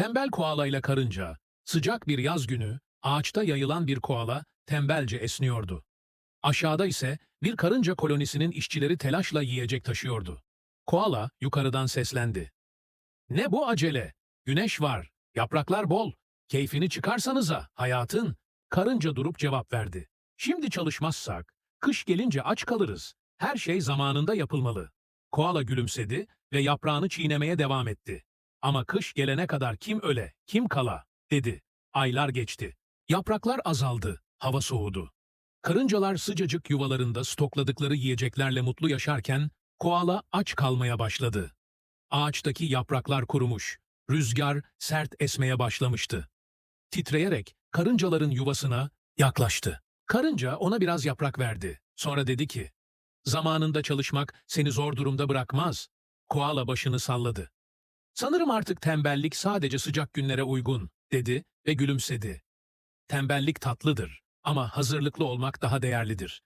Tembel koala ile karınca, sıcak bir yaz günü, ağaçta yayılan bir koala tembelce esniyordu. Aşağıda ise bir karınca kolonisinin işçileri telaşla yiyecek taşıyordu. Koala yukarıdan seslendi. Ne bu acele? Güneş var, yapraklar bol. Keyfini çıkarsanıza, hayatın. Karınca durup cevap verdi. Şimdi çalışmazsak, kış gelince aç kalırız. Her şey zamanında yapılmalı. Koala gülümsedi ve yaprağını çiğnemeye devam etti. Ama kış gelene kadar kim öle, kim kala, dedi. Aylar geçti. Yapraklar azaldı, hava soğudu. Karıncalar sıcacık yuvalarında stokladıkları yiyeceklerle mutlu yaşarken, koala aç kalmaya başladı. Ağaçtaki yapraklar kurumuş, rüzgar sert esmeye başlamıştı. Titreyerek karıncaların yuvasına yaklaştı. Karınca ona biraz yaprak verdi. Sonra dedi ki, Zamanında çalışmak seni zor durumda bırakmaz. Koala başını salladı. Sanırım artık tembellik sadece sıcak günlere uygun, dedi ve gülümsedi. Tembellik tatlıdır ama hazırlıklı olmak daha değerlidir.